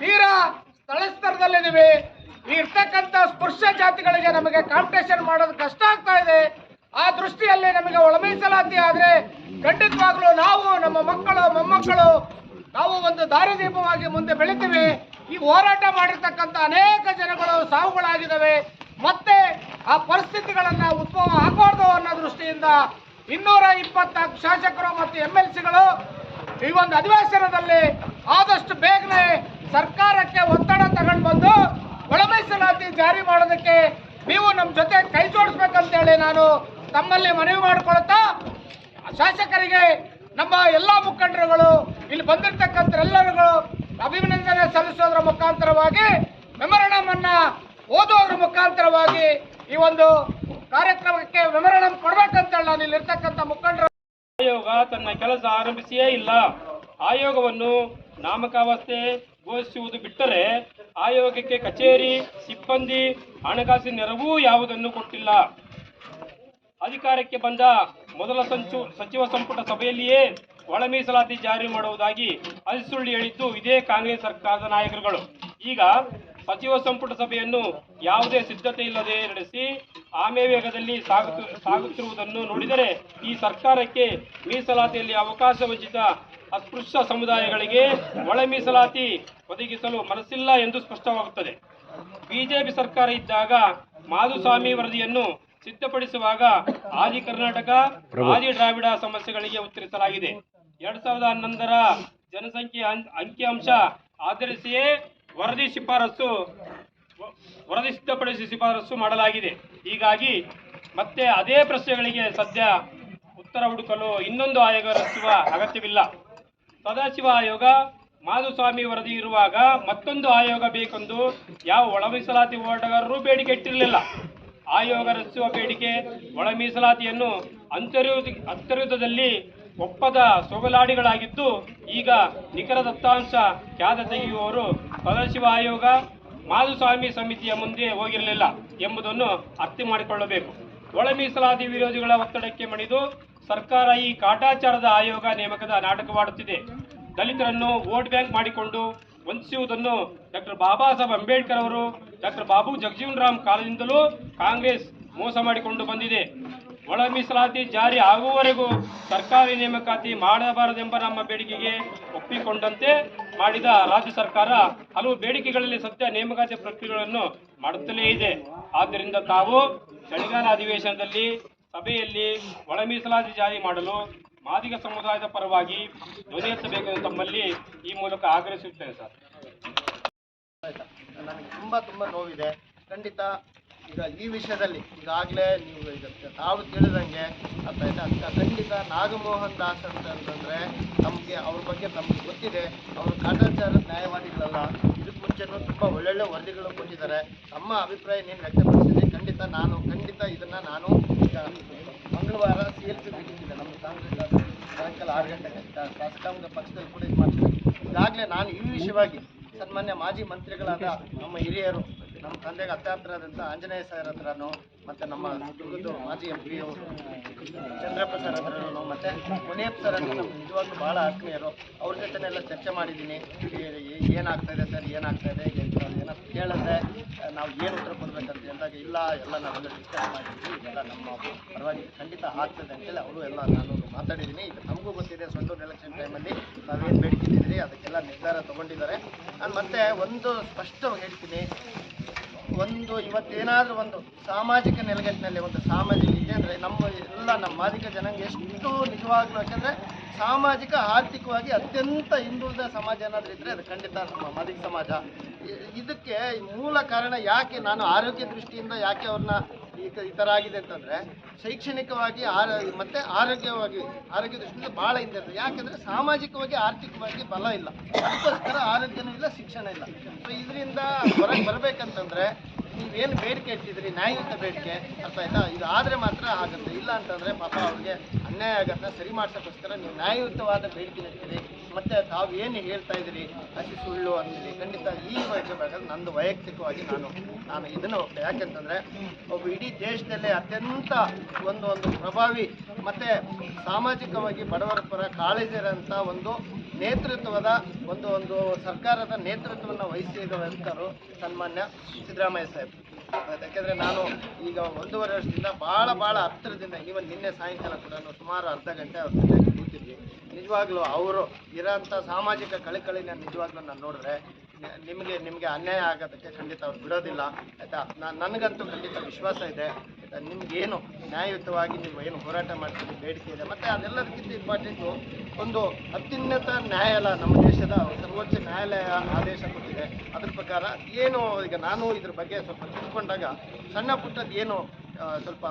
ತೀರಾ ಸ್ಥಳ ಸ್ತರದಲ್ಲಿದ್ದೀವಿ ಈ ಇರ್ತಕ್ಕಂಥ ಸ್ಪೃಶ್ಯ ಜಾತಿಗಳಿಗೆ ನಮಗೆ ಕಾಂಪಿಟೇಷನ್ ಮಾಡೋದು ಕಷ್ಟ ಆಗ್ತಾ ಇದೆ. ಆ ದೃಷ್ಟಿಯಲ್ಲಿ ನಮಗೆ ಒಳ ಮೀಸಲಾತಿ ಆದ್ರೆ ಖಂಡಿತವಾಗ್ಲೂ ನಾವು ನಮ್ಮ ಮಕ್ಕಳು, ಮೊಮ್ಮಕ್ಕಳು ನಾವು ಒಂದು ದಾರಿದೀಪವಾಗಿ ಮುಂದೆ ಬೆಳಿತೀವಿ. ಈ ಹೋರಾಟ ಮಾಡಿರ್ತಕ್ಕಂಥ ಅನೇಕ ಜನಗಳು ಸಾವುಗಳಾಗಿದ್ದಾವೆ. ಮತ್ತೆ ಆ ಪರಿಸ್ಥಿತಿಗಳನ್ನ ಉದ್ಭವ ಆಗಬಾರ್ದು ಅನ್ನೋ ದೃಷ್ಟಿಯಿಂದ ಇನ್ನೂರ ಇಪ್ಪತ್ನಾಲ್ಕು ಶಾಸಕರು ಮತ್ತು ಎಂ ಎಲ್ ಸಿಗಳು ಈ ಒಂದು ಅಧಿವೇಶನದಲ್ಲಿ ಆದಷ್ಟು ಬೇಗನೆ ಸರ್ಕಾರಕ್ಕೆ ಒತ್ತಡ ತಗೊಂಡು ಬಂದು ಒಳ ಮೀಸಲಾತಿ ಜಾರಿ ಮಾಡೋದಕ್ಕೆ ನೀವು ನಮ್ಮ ಜೊತೆ ಕೈ ಜೋಡಿಸ್ಬೇಕಂತೇಳಿ ನಾನು ತಮ್ಮಲ್ಲಿ ಮನವಿ ಮಾಡಿಕೊಳ್ತಾ ಶಾಸಕರಿಗೆ ನಮ್ಮ ಎಲ್ಲ ಮುಖಂಡರುಗಳು, ಇಲ್ಲಿ ಬಂದಿರತಕ್ಕಂಥ ಎಲ್ಲರುಗಳು ಅಭಿನಂದನೆ ಸಲ್ಲಿಸೋದ್ರ ಮುಖಾಂತರವಾಗಿ ಮೆಮೊರಂಡಮ್ ಅನ್ನ ಓದೋದ್ರ ಮುಖಾಂತರವಾಗಿ ಈ ಒಂದು ಕಾರ್ಯಕ್ರಮಕ್ಕೆ ಮೆಮೊರಂಡಮ್ ಕೊಡ್ಬೇಕಂತೇಳಿ ನಾನು ಇಲ್ಲಿರ್ತಕ್ಕಂಥ ಮುಖಂಡರು ಆಯೋಗ ತನ್ನ ಕೆಲಸ ಆರಂಭಿಸಿಯೇ ಇಲ್ಲ. ಆಯೋಗವನ್ನು ನಾಮಕಾವಸ್ಥೆ ಘೋಷಿಸುವುದು ಬಿಟ್ಟರೆ ಆಯೋಗಕ್ಕೆ ಕಚೇರಿ, ಸಿಬ್ಬಂದಿ, ಹಣಕಾಸಿನ ನೆರವೂ ಯಾವುದನ್ನು ಕೊಟ್ಟಿಲ್ಲ. ಅಧಿಕಾರಕ್ಕೆ ಬಂದ ಮೊದಲ ಸಂಚು, ಸಚಿವ ಸಂಪುಟ ಸಭೆಯಲ್ಲಿಯೇ ಒಳ ಮೀಸಲಾತಿ ಜಾರಿ ಮಾಡುವುದಾಗಿ ಅಲ್ಸುಳ್ಳಿ ಹೇಳಿದ್ದು ಇದೇ ಕಾಂಗ್ರೆಸ್ ಸರ್ಕಾರದ ನಾಯಕರುಗಳು. ಈಗ ಸಚಿವ ಸಂಪುಟ ಸಭೆಯನ್ನು ಯಾವುದೇ ಸಿದ್ಧತೆ ಇಲ್ಲದೆ ನಡೆಸಿ ಆಮೆ ವೇಗದಲ್ಲಿ ಸಾಗುತ್ತ ಸಾಗುತ್ತಿರುವುದನ್ನು ನೋಡಿದರೆ ಈ ಸರ್ಕಾರಕ್ಕೆ ಮೀಸಲಾತಿಯಲ್ಲಿ ಅವಕಾಶ ವಂಚಿತ ಅಸ್ಪೃಶ್ಯ ಸಮುದಾಯಗಳಿಗೆ ಒಳ ಮೀಸಲಾತಿ ಒದಗಿಸಲು ಮನಸ್ಸಿಲ್ಲ ಎಂದು ಸ್ಪಷ್ಟವಾಗುತ್ತದೆ. ಬಿಜೆಪಿ ಸರ್ಕಾರ ಇದ್ದಾಗ ಮಾಧುಸ್ವಾಮಿ ವರದಿಯನ್ನು ಸಿದ್ಧಪಡಿಸುವಾಗ ಆದಿ ಕರ್ನಾಟಕ ಆದಿ ದ್ರಾವಿಡ ಸಮಸ್ಯೆಗಳಿಗೆ ಉತ್ತರಿಸಲಾಗಿದೆ. ಎರಡ್ ಸಾವಿರದ ಹನ್ನೊಂದರ ಜನಸಂಖ್ಯೆ ಅಂಕಿಅಂಶ ಆಧರಿಸಿಯೇ ವರದಿ ಶಿಫಾರಸು ವರದಿ ಸಿದ್ಧಪಡಿಸಿ ಶಿಫಾರಸು ಮಾಡಲಾಗಿದೆ. ಹೀಗಾಗಿ ಮತ್ತೆ ಅದೇ ಪ್ರಶ್ನೆಗಳಿಗೆ ಸದ್ಯ ಉತ್ತರ ಹುಡುಕಲು ಇನ್ನೊಂದು ಆಯೋಗ ರಚಿಸುವ ಅಗತ್ಯವಿಲ್ಲ. ಸದಾಶಿವ ಆಯೋಗ, ಮಾಧುಸ್ವಾಮಿ ವರದಿ ಇರುವಾಗ ಮತ್ತೊಂದು ಆಯೋಗ ಬೇಕೆಂದು ಯಾವ ಒಳ ಮೀಸಲಾತಿ ಹೋರಾಟಗಾರರು ಬೇಡಿಕೆ ಇಟ್ಟಿರಲಿಲ್ಲ. ಆಯೋಗ ರಚಿಸುವ ಬೇಡಿಕೆ ಒಳ ಮೀಸಲಾತಿಯನ್ನು ಅಂತರ್ಯುದ್ಧ ಅಂತರ್ಯುದ್ಧದಲ್ಲಿ ಒಪ್ಪದ ಸೊಗಲಾಡಿಗಳಾಗಿದ್ದು, ಈಗ ನಿಖರ ದತ್ತಾಂಶ ಖ್ಯಾತ ತೆಗೆಯುವವರು ಸದಾಶಿವ ಆಯೋಗ, ಮಾಧುಸ್ವಾಮಿ ಸಮಿತಿಯ ಮುಂದೆ ಹೋಗಿರಲಿಲ್ಲ ಎಂಬುದನ್ನು ಅರ್ಥ ಮಾಡಿಕೊಳ್ಳಬೇಕು. ಒಳ ಮೀಸಲಾತಿ ವಿರೋಧಿಗಳ ಒತ್ತಡಕ್ಕೆ ಮಣಿದು ಸರ್ಕಾರ ಈ ಕಾಟಾಚಾರದ ಆಯೋಗ ನೇಮಕದ ನಾಟಕವಾಡುತ್ತಿದೆ. ದಲಿತರನ್ನು ವೋಟ್ ಬ್ಯಾಂಕ್ ಮಾಡಿಕೊಂಡು ವಂಚಿಸುವುದನ್ನು ಡಾಕ್ಟರ್ ಬಾಬಾ ಸಾಹೇಬ್ ಅಂಬೇಡ್ಕರ್ ಅವರು, ಡಾಕ್ಟರ್ ಬಾಬು ಜಗಜೀವನ್ ರಾಮ್ ಕಾಲದಿಂದಲೂ ಕಾಂಗ್ರೆಸ್ ಮೋಸ ಮಾಡಿಕೊಂಡು ಬಂದಿದೆ. ಒಳ ಮೀಸಲಾತಿ ಜಾರಿ ಆಗುವವರೆಗೂ ಸರ್ಕಾರಿ ನೇಮಕಾತಿ ಮಾಡಬಾರದೆಂಬ ನಮ್ಮ ಬೇಡಿಕೆಗೆ ಒಪ್ಪಿಕೊಂಡಂತೆ ಮಾಡಿದ ರಾಜ್ಯ ಸರ್ಕಾರ ಹಲವು ಬೇಡಿಕೆಗಳಲ್ಲಿ ಸದ್ಯ ನೇಮಕಾತಿ ಪ್ರಕ್ರಿಯೆಗಳನ್ನು ಮಾಡುತ್ತಲೇ ಇದೆ. ಆದ್ದರಿಂದ ತಾವು ಚಳಿಗಾಲ ಅಧಿವೇಶನದಲ್ಲಿ ಸಭೆಯಲ್ಲಿ ಒಳ ಮೀಸಲಾತಿ ಜಾರಿ ಮಾಡಲು ಮಾದಿಗ ಸಮುದಾಯದ ಪರವಾಗಿ ಧ್ವನಿ ಎತ್ತಬೇಕೆಂದು ತಮ್ಮಲ್ಲಿ ಈ ಮೂಲಕ ಆಗ್ರಹಿಸುತ್ತೇನೆ ಸರ್. ನನಗೆ ತುಂಬ ತುಂಬ ನೋವಿದೆ. ಖಂಡಿತ ಈಗ ಈ ವಿಷಯದಲ್ಲಿ ಈಗಾಗಲೇ ನೀವು ತಾವು ತಿಳಿದಂಗೆ ಅರ್ಥ ಆಯ್ತಾ? ಅಂತ ಖಂಡಿತ ನಾಗಮೋಹನ್ ದಾಸ್ ಅಂತ ಅಂತಂದರೆ ನಮಗೆ ಅವ್ರ ಬಗ್ಗೆ ನಮಗೆ ಗೊತ್ತಿದೆ. ಅವರು ಕಾಟಾಚಾರ ನ್ಯಾಯವಾದಿಗಳಲ್ಲ. ಇದಕ್ಕೆ ಮುಂಚೆನೂ ತುಂಬ ಒಳ್ಳೊಳ್ಳೆ ವರದಿಗಳು ಕೊಟ್ಟಿದ್ದಾರೆ. ತಮ್ಮ ಅಭಿಪ್ರಾಯ ನೀನು ವ್ಯಕ್ತಪಡಿಸಿದೆ? ಖಂಡಿತ ನಾನು, ಖಂಡಿತ ಇದನ್ನು ನಾನು ಮಂಗಳವಾರ ಸಿ ಎಲ್ ಪಿ ಮೀಟಿಂಗ್ ಇದೆ. ನಮ್ಮ ಕಾಂಗ್ರೆಸ್ ಸಾಯಂಕಾಲ ಆರು ಗಂಟೆಗೆ ಶಾಸಕಾಂಗ ಪಕ್ಷದಲ್ಲಿ ಕೂಡ ಇದು ಮಾಡ್ತೀನಿ ಈಗಾಗಲೇ ನಾನು ಈ ವಿಷಯವಾಗಿ ಸನ್ಮಾನ್ಯ ಮಾಜಿ ಮಂತ್ರಿಗಳಾದ ನಮ್ಮ ಹಿರಿಯರು, ನಮ್ಮ ತಂದೆಗೆ ಅತ್ಯಾಪ್ತರಾದಂಥ ಆಂಜನೇಯ ಸರ್ ಹತ್ರನೂ ಮತ್ತು ನಮ್ಮ ದುರ್ಗದ್ದು ಮಾಜಿ ಎಂ ಪಿ ಚಂದ್ರಪ್ಪ ಸರ್ ಹತ್ರನೂ ಮತ್ತು ಮುನಿಯಪ್ಪ ಸರ್ ಅಂದ್ರೆ ನಮ್ಗೆ ನಿಜವಾಗ್ಲೂ ಭಾಳ ಆತ್ಮೀಯರು. ಅವ್ರ ಜೊತೆನೆಲ್ಲ ಚರ್ಚೆ ಮಾಡಿದ್ದೀನಿ. ಏನಾಗ್ತಾ ಇದೆ ಸರ್? ಏನಾಗ್ತಾ ಇದೆ? ಏನೋ ಕೇಳಿದ್ರೆ ನಾವು ಏನು ಉತ್ತರ ಕೊಡ್ಬೇಕಂತ ಅಂದಾಗ ಇಲ್ಲ, ಎಲ್ಲ ನಾವೆಲ್ಲ ಡಿಸ್ಕಸ್ ಮಾಡಿದ್ದೀವಿ ಇದೆಲ್ಲ ನಮ್ಮ ಪರವಾಗಿ ಖಂಡಿತ ಆಗ್ತದೆ ಅಂತೇಳಿ ಅವರು ಎಲ್ಲ ನಾನು ಮಾತಾಡಿದ್ದೀನಿ. ಇದು ನಮಗೂ ಗೊತ್ತಿದೆ ಸೊಂಟೂರು ಎಲೆಕ್ಷನ್ ಟೈಮಲ್ಲಿ ನಾವೇನು ಬೇಡಿಕೆ ಇಟ್ಟಿದ್ರಿ ಅದಕ್ಕೆಲ್ಲ ನಿರ್ಧಾರ ತಗೊಂಡಿದ್ದಾರೆ. ನಾನು ಮತ್ತೆ ಒಂದು ಸ್ಪಷ್ಟವಾಗಿ ಹೇಳ್ತೀನಿ. ಒಂದು ಇವತ್ತೇನಾದರೂ ಒಂದು ಸಾಮಾಜಿಕ ನೆಲೆಗಟ್ಟಿನಲ್ಲಿ ಒಂದು ಸಾಮಾಜಿಕ ಅಂದರೆ ನಮ್ಮ ಎಲ್ಲ ನಮ್ಮ ಮಾದಿಗ ಜನಾಂಗ ಎಷ್ಟು ನಿಜವಾಗ್ಲೂ, ಯಾಕಂದರೆ ಸಾಮಾಜಿಕ, ಆರ್ಥಿಕವಾಗಿ ಅತ್ಯಂತ ಹಿಂದುಳಿದ ಸಮಾಜ ಏನಾದರೂ ಇದ್ದರೆ ಅದು ಖಂಡಿತ ನಮ್ಮ ಮಾದಿಗ ಸಮಾಜ. ಇದಕ್ಕೆ ಮೂಲ ಕಾರಣ ಯಾಕೆ ನಾನು ಆರೋಗ್ಯ ದೃಷ್ಟಿಯಿಂದ ಯಾಕೆ ಅವ್ರನ್ನ ಈ ಈ ಥರ ಆಗಿದೆ ಅಂತಂದರೆ ಶೈಕ್ಷಣಿಕವಾಗಿ ಆರ, ಮತ್ತು ಆರೋಗ್ಯವಾಗಿ, ಆರೋಗ್ಯ ದೃಷ್ಟಿಯಿಂದ ಭಾಳ ಹಿಂದೆ ಇರ್ತದೆ. ಯಾಕೆಂದರೆ ಸಾಮಾಜಿಕವಾಗಿ, ಆರ್ಥಿಕವಾಗಿ ಬಲ ಇಲ್ಲ. ಅದಕ್ಕೋಸ್ಕರ ಆರೋಗ್ಯನೂ ಇಲ್ಲ, ಶಿಕ್ಷಣ ಇಲ್ಲ. ಸೊ ಇದರಿಂದ ಹೊರಗೆ ಬರಬೇಕಂತಂದರೆ ನೀವೇನು ಬೇಡಿಕೆ ಇಟ್ಟಿದ್ರಿ ನ್ಯಾಯಯುತ ಬೇಡಿಕೆ ಅರ್ಥ ಆಯ್ತಾ? ಇದು ಆದರೆ ಮಾತ್ರ ಆಗುತ್ತೆ. ಇಲ್ಲ ಅಂತಂದರೆ ಪಾಪ ಅವ್ರಿಗೆ ಅನ್ಯಾಯ ಆಗತ್ತೆ? ಸರಿ ಮಾಡ್ಸೋಕ್ಕೋಸ್ಕರ ನೀವು ನ್ಯಾಯಯುತವಾದ ಬೇಡಿಕೆ ಇಡ್ತೀರಿ ಮತ್ತು ತಾವು ಏನು ಹೇಳ್ತಾ ಇದ್ದೀರಿ? ಅತಿ ಸುಳ್ಳು ಅಂತೀವಿ ಖಂಡಿತ ಈ ವಯಸ್ಸು ಬೇಕಾದ್ರೆ ನಂದು ವೈಯಕ್ತಿಕವಾಗಿ ನಾನು ನಾನು ಇದನ್ನು ಹೋಗ್ತೇನೆ ಯಾಕೆಂತಂದರೆ ಒಬ್ಬ ಇಡೀ ದೇಶದಲ್ಲೇ ಅತ್ಯಂತ ಒಂದು ಒಂದು ಪ್ರಭಾವಿ ಮತ್ತು ಸಾಮಾಜಿಕವಾಗಿ ಬಡವರ ಪರ ಕಾಳಜಿರಂಥ ಒಂದು ನೇತೃತ್ವದ ಒಂದು ಒಂದು ಸರ್ಕಾರದ ನೇತೃತ್ವವನ್ನು ವಹಿಸಿರುವಂಥವ್ರು ಸನ್ಮಾನ್ಯ ಸಿದ್ದರಾಮಯ್ಯ ಸಾಹೇಬ್. ಯಾಕೆಂದರೆ ನಾನು ಈಗ ಒಂದೂವರೆ ವರ್ಷದಿಂದ ಭಾಳ ಭಾಳ ಹತ್ತಿರದಿಂದ, ಈವನ್ ನಿನ್ನೆ ಸಾಯಂಕಾಲ ಕೂಡ ಸುಮಾರು ಅರ್ಧ ಗಂಟೆ ಅವ್ರ ಜೊತೆ ನಿಜವಾಗ್ಲೂ ಅವರು ಇರೋಂಥ ಸಾಮಾಜಿಕ ಕಳಕಳಿನ ನಿಜವಾಗ್ಲೂ ನಾನು ನೋಡಿದ್ರೆ ನಿಮಗೆ ನಿಮಗೆ ಅನ್ಯಾಯ ಆಗೋದಕ್ಕೆ ಖಂಡಿತ ಅವ್ರು ಬಿಡೋದಿಲ್ಲ, ಆಯಿತಾ? ನಾನು, ನನಗಂತೂ ಖಂಡಿತ ವಿಶ್ವಾಸ ಇದೆ. ಆಯಿತಾ? ನಿಮ್ಗೇನು ನ್ಯಾಯಯುತವಾಗಿ ನೀವು ಏನು ಹೋರಾಟ ಮಾಡ್ತೀವಿ ಬೇಡಿಕೆ ಇದೆ, ಮತ್ತು ಅದೆಲ್ಲದಕ್ಕಿಂತ ಇಂಪಾರ್ಟೆಂಟು ಒಂದು ಅತ್ಯುನ್ನತ ನ್ಯಾಯಾಲಯ ನಮ್ಮ ದೇಶದ ಸರ್ವೋಚ್ಚ ನ್ಯಾಯಾಲಯ ಆದೇಶ ಕೊಟ್ಟಿದೆ. ಅದ್ರ ಪ್ರಕಾರ ಏನು, ಈಗ ನಾನು ಇದ್ರ ಬಗ್ಗೆ ಸ್ವಲ್ಪ ತಿಳ್ಕೊಂಡಾಗ ಸಣ್ಣ ಪುಟ್ಟದ್ದು ಏನು ಸ್ವಲ್ಪ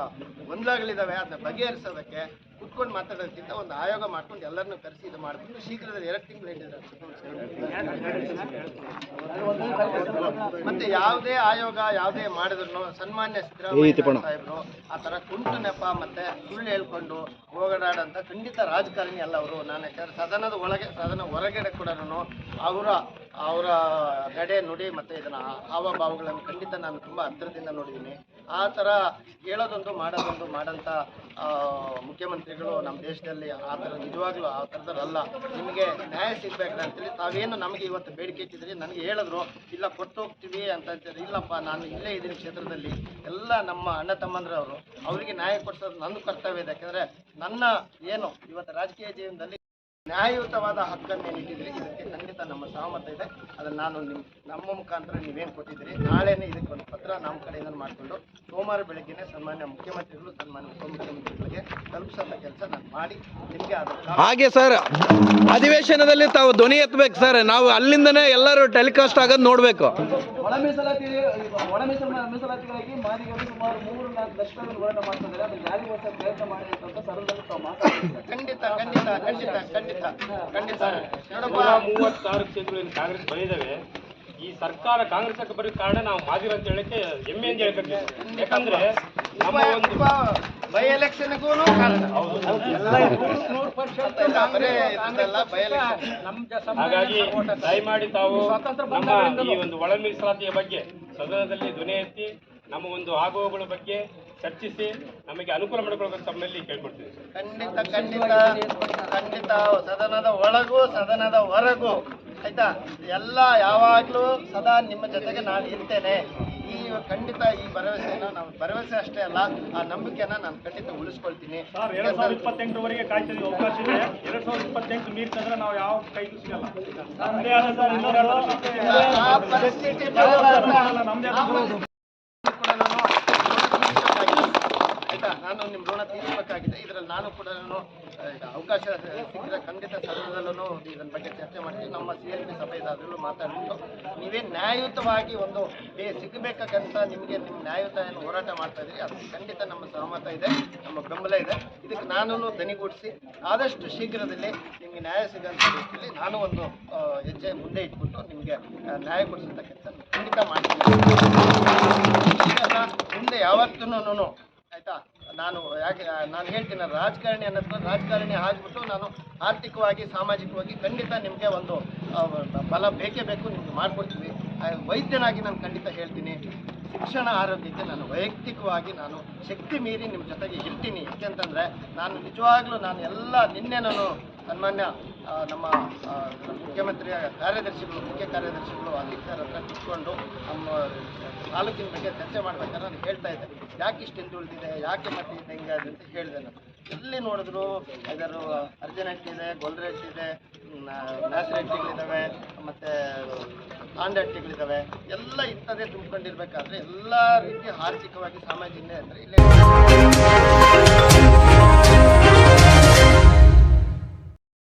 ಗೊಂದಲಗಳಿದ್ದಾವೆ ಅದನ್ನ ಬಗೆಹರಿಸೋದಕ್ಕೆ ಕುತ್ಕೊಂಡು ಮಾತಾಡೋದಕ್ಕಿಂತ ಒಂದು ಆಯೋಗ ಮಾಡ್ಕೊಂಡು ಎಲ್ಲರನ್ನೂ ಕರೆಸಿ ಇದು ಮಾಡಿಬಿಟ್ಟು ಶೀಘ್ರದಲ್ಲಿ ಎರಡು ತಿಂಗಳು ಮತ್ತೆ ಯಾವುದೇ ಆಯೋಗ ಯಾವುದೇ ಮಾಡಿದ್ರು ಸನ್ಮಾನ್ಯ ಸಿದ್ದರಾಮಯ್ಯ ಸಾಹೇಬರು ಆ ಥರ ಕುಂಟು ನೆಪ ಮತ್ತೆ ಸುಳ್ಳು ಹೇಳ್ಕೊಂಡು ಹೋಗಡಾಡಂತ ಖಂಡಿತ ರಾಜಕಾರಣಿ ಅಲ್ಲ ಅವರು. ನಾನು ಯಾಕಂದ್ರೆ ಸದನದ ಒಳಗೆ ಸದನ ಹೊರಗಡೆ ಕೂಡ ಅವರ ಅವರ ನಡೆ ನುಡಿ ಮತ್ತು ಇದನ್ನ ಹಾವಭಾವಗಳನ್ನು ಖಂಡಿತ ನಾನು ತುಂಬ ಹತ್ತಿರದಿಂದ ನೋಡಿದ್ದೀನಿ. ಆ ಥರ ಹೇಳೋದೊಂದು ಮಾಡೋದೊಂದು ಮಾಡೋಂಥ ಮುಖ್ಯಮಂತ್ರಿಗಳು ನಮ್ಮ ದೇಶದಲ್ಲಿ ಆ ಥರ ನಿಜವಾಗ್ಲೂ ಆ ಥರದಲ್ಲ ನಿಮಗೆ ನ್ಯಾಯ ಸಿಗಬೇಕು ಅಂತೇಳಿ ತಾವೇನು ನಮಗೆ ಇವತ್ತು ಬೇಡಿಕೆ ಇಟ್ಟಿದ್ರಿ ನನಗೆ ಹೇಳಿದ್ರು, ಇಲ್ಲ ಕೊಟ್ಟು ಹೋಗ್ತೀವಿ ಅಂತ ಅಂತಾರೆ ಇಲ್ಲಪ್ಪ, ನಾನು ಇಲ್ಲೇ ಇದ್ದೀನಿ ಕ್ಷೇತ್ರದಲ್ಲಿ. ಎಲ್ಲ ನಮ್ಮ ಅಣ್ಣ ತಮ್ಮಂದ್ರವರು, ಅವರಿಗೆ ನ್ಯಾಯ ಕೊಡಿಸೋದು ನನ್ನ ಕರ್ತವ್ಯ ಇದೆ. ಯಾಕಂದರೆ ನನ್ನ ಏನು, ಇವತ್ತು ರಾಜಕೀಯ ಜೀವನದಲ್ಲಿ ನ್ಯಾಯಯುತವಾದ ಹಕ್ಕನ್ನು ನೀಡಿದ್ರಿ ಇದಕ್ಕೆ ಖಂಡಿತ ನಮ್ಮ ಸಹಮತ ಇದೆ. ಅದನ್ನು ನಾನು ನಿಮ್ ನಮ್ಮ ಮುಖಾಂತರ ನೀವೇನು ಕೊಟ್ಟಿದ್ದೀರಿ ನಾಳೆನೇ ಇದಕ್ಕೆ ಒಂದು ಪತ್ರ ನಮ್ಮ ಕಡೆಯಿಂದ ಮಾಡಿಕೊಂಡು ಸೋಮವಾರ ಬೆಳಗ್ಗೆನೆ ಸನ್ಮಾನ್ಯ ಮುಖ್ಯಮಂತ್ರಿಗಳು ಸನ್ಮಾನ್ಯ ಉಪಮುಖ್ಯಮಂತ್ರಿಗಳಿಗೆ ತಲುಪಿಸೋಂಥ ಕೆಲಸ ನಾನು ಮಾಡಿ ನಿಮಗೆ ಅದು ಹಾಗೆ ಸರ್ ಅಧಿವೇಶನದಲ್ಲಿ ತಾವು ಧ್ವನಿ ಎತ್ತಬೇಕು ಸರ್. ನಾವು ಅಲ್ಲಿಂದನೇ ಎಲ್ಲರೂ ಟೆಲಿಕಾಸ್ಟ್ ಆಗೋದು ನೋಡಬೇಕು. ಒಳ ಮೀಸಲಾತಿ ಒಳ ಮೀಸಲ ಮೀಸಲಾತಿಗಾಗಿ ಮಾದಿಗರು ಸುಮಾರು ಮೂರು ನಾಲ್ಕು ಲಕ್ಷಗಳನ್ನು ಹೋರಾಟ ಮಾಡ್ತಿದ್ದಾರೆ ಅದನ್ನು ಜಾರಿಗೊಳಿಸೋ ಪ್ರಯತ್ನ ಮಾಡಿ ಅಂತ ಸರ್ವದಲ್ಲಿ ತಾವು ಮಾತಾಡ್ತಾರೆ ಖಂಡಿತ ಖಂಡಿತ ಖಂಡಿತ ಖಂಡಿತ. ಖಂಡಿತ. ಮೂವತ್ತಾರು ಕ್ಷೇತ್ರಗಳಲ್ಲಿ ಕಾಂಗ್ರೆಸ್ ಬಂದಿದ್ದಾವೆ. ಈ ಸರ್ಕಾರ ಕಾಂಗ್ರೆಸ್ ಬರೋ ಕಾರಣ ನಾವು ಮಾದಿರ ಅಂತ ಹೇಳಕ್ಕೆ ಹೆಮ್ಮೆ ಅಂತ ಹೇಳ್ಬೇಕು ಯಾಕಂದ್ರೆ ನಮ್ಮ ಒಂದು ಬೈ ಎಲೆಕ್ಷನ್ಗೂ ಕಾರಣ. ಹಾಗಾಗಿ ದಯಮಾಡಿ ತಾವು ನಮ್ಮ ಈ ಒಂದು ಒಳ ಮೀಸಲಾತಿಯ ಬಗ್ಗೆ ಸದನದಲ್ಲಿ ಧ್ವನಿ ಎತ್ತಿ ನಮ್ಮ ಒಂದು ಆಗುವಗಳ ಬಗ್ಗೆ ಚರ್ಚಿಸಿ ನಮಗೆ ಅನುಕೂಲ ಮಾಡಿಕೊಳ್ಬೇಕು ತಮ್ಮಲ್ಲಿ ಕೇಳ್ಕೊಡ್ತೀವಿ ಖಂಡಿತ ಖಂಡಿತ ಖಂಡಿತ ಸದನದ ಒಳಗೂ ಸದನದ ಹೊರಗೂ ಆಯ್ತಾ? ಎಲ್ಲ ಯಾವಾಗಲೂ ಸದಾ ನಿಮ್ಮ ಜೊತೆಗೆ ನಾನು ಇರ್ತೇನೆ. ಈ ಖಂಡಿತ ಈ ಭರವಸೆನ ನಾವು ಭರವಸೆ ಅಷ್ಟೇ ಅಲ್ಲ ಆ ನಂಬಿಕೆನ ನಾನು ಖಂಡಿತ ಉಳಿಸ್ಕೊಳ್ತೀನಿ. ಸರ್ ಎರಡ್ ಸಾವಿರದ ಇಪ್ಪತ್ತೆಂಟರವರೆಗೆ ಕಾಯ್ತಿದ್ವಿ ಅವಕಾಶ ಇದೆ. ಎರಡ್ ಸಾವಿರದ ಇಪ್ಪತ್ತೆಂಟು ಮೀರ್ತಂದ್ರೆ ನಾವು ಯಾವ ಕೈ ಸಿಗಲ್ಲ. ನಮ್ದೇ ಆದ ಸರ್ ಇನ್ನೊಂದು ಪರಿಸ್ಥಿತಿ ಬರೋದಾದ್ರೆ ನಮ್ದೇ ಆ ಆದ ಪರಿಸ್ಥಿತಿ ಕೂಡ ನಾನು ಋಣ ತೀರಿಸಬೇಕಾಗಿದೆ. ಆಯ್ತಾ ನಾನು ನಿಮ್ಮ ಋಣ ತೀರಿಸಬೇಕಾಗಿದೆ. ಇದರಲ್ಲಿ ನಾನು ಕೂಡ ಅವಕಾಶ ಸಿಕ್ಕಿದ ಖಂಡಿತ ಸದನದಲ್ಲೂ ಇದರ ಬಗ್ಗೆ ಚರ್ಚೆ ಮಾಡ್ತೀನಿ ನಮ್ಮ ಸಿ ಎಲ್ ಪಿ ಸಭೆ ಇದೆ ಅದರಲ್ಲೂ ಮಾತಾಡ್ಬಿಟ್ಟು ನೀವೇ ನ್ಯಾಯಯುತವಾಗಿ ಒಂದು, ಏ ಸಿಗಬೇಕಂತ ನಿಮಗೆ ನಿಮ್ಮ ನ್ಯಾಯಯುತ ಏನು ಹೋರಾಟ ಮಾಡ್ತಾ ಇದ್ದೀರಿ, ಅದು ಖಂಡಿತ ನಮ್ಮ ಸಹಮತ ಇದೆ, ನಮ್ಮ ಬೆಂಬಲ ಇದೆ. ಇದಕ್ಕೆ ನಾನು ದನಿಗೂಡಿಸಿ ಆದಷ್ಟು ಶೀಘ್ರದಲ್ಲಿ ನಿಮಗೆ ನ್ಯಾಯ ಸಿಗೋಂಥ ರೀತಿಯಲ್ಲಿ ನಾನು ಒಂದು ಹೆಜ್ಜೆ ಮುಂದೆ ಇಟ್ಬಿಟ್ಟು ನಿಮಗೆ ನ್ಯಾಯ ಕೊಡಿಸೋಂಥ ಕೆಲಸ ಖಂಡಿತ ಮಾಡ್ತೀನಿ. ಮುಂದೆ ಯಾವತ್ತೂ ಆಯ್ತಾ? ನಾನು ಯಾಕೆ, ನಾನು ಹೇಳ್ತೀನಿ ರಾಜಕಾರಣಿ ಅನ್ನೋದು ರಾಜಕಾರಣಿ ಆಗಿಬಿಟ್ಟು ನಾನು ಆರ್ಥಿಕವಾಗಿ, ಸಾಮಾಜಿಕವಾಗಿ ಖಂಡಿತ ನಿಮಗೆ ಒಂದು ಬಲ ಬೇಕೇ ಬೇಕು, ನಿಮ್ಗೆ ಮಾಡಿಕೊಡ್ತೀವಿ. ವೈದ್ಯನಾಗಿ ನಾನು ಖಂಡಿತ ಹೇಳ್ತೀನಿ. ಶಿಕ್ಷಣ ಆರೋಗ್ಯಕ್ಕೆ ನಾನು ವೈಯಕ್ತಿಕವಾಗಿ ನಾನು ಶಕ್ತಿ ಮೀರಿ ನಿಮ್ಮ ಜೊತೆಗೆ ಇರ್ತೀನಿ. ಯಾಕೆಂತಂದರೆ ನಾನು ನಿಜವಾಗ್ಲೂ ನಾನು ಎಲ್ಲ, ನಿನ್ನೆ ನಾನು ಸನ್ಮಾನ್ಯ ನಮ್ಮ ಮುಖ್ಯಮಂತ್ರಿಯ ಕಾರ್ಯದರ್ಶಿಗಳು, ಮುಖ್ಯ ಕಾರ್ಯದರ್ಶಿಗಳು ಸರ್ ಹತ್ರ ನಮ್ಮ ತಾಲೂಕಿನ ಬಗ್ಗೆ ಚರ್ಚೆ ಮಾಡ್ಬೇಕಾದ್ರೆ ನಾನು ಹೇಳ್ತಾ ಇದ್ದೆ. ಯಾಕೆ ಇಷ್ಟು ಹಿಂದುಳಿದಿದೆ ಯಾಕೆ ಮತ್ತೆ ಇದು ಹೆಂಗೆ ಅಂತ ಹೇಳಿದೆ ನಾನು. ಎಲ್ಲಿ ನೋಡಿದ್ರು ಇದರ ಅರ್ಜೆಂಟ್ ಇದೆ ಗೊಲ್ರೆಟ್ ಇದೆ ನ್ಯಾಸರೆಟ್ಟಿಗಳಿದ್ದಾವೆ ಮತ್ತು ಆಂಡಟ್ಟಿಗಳಿದ್ದಾವೆ ಎಲ್ಲ ಇಂಥದ್ದೇ ತುಂಬಿಕೊಂಡಿರ್ಬೇಕಾದ್ರೆ ಎಲ್ಲ ರೀತಿಯ ಆರ್ಥಿಕವಾಗಿ ಸಾಮಾಜಿಕ ಅಂದರೆ ಇಲ್ಲೇ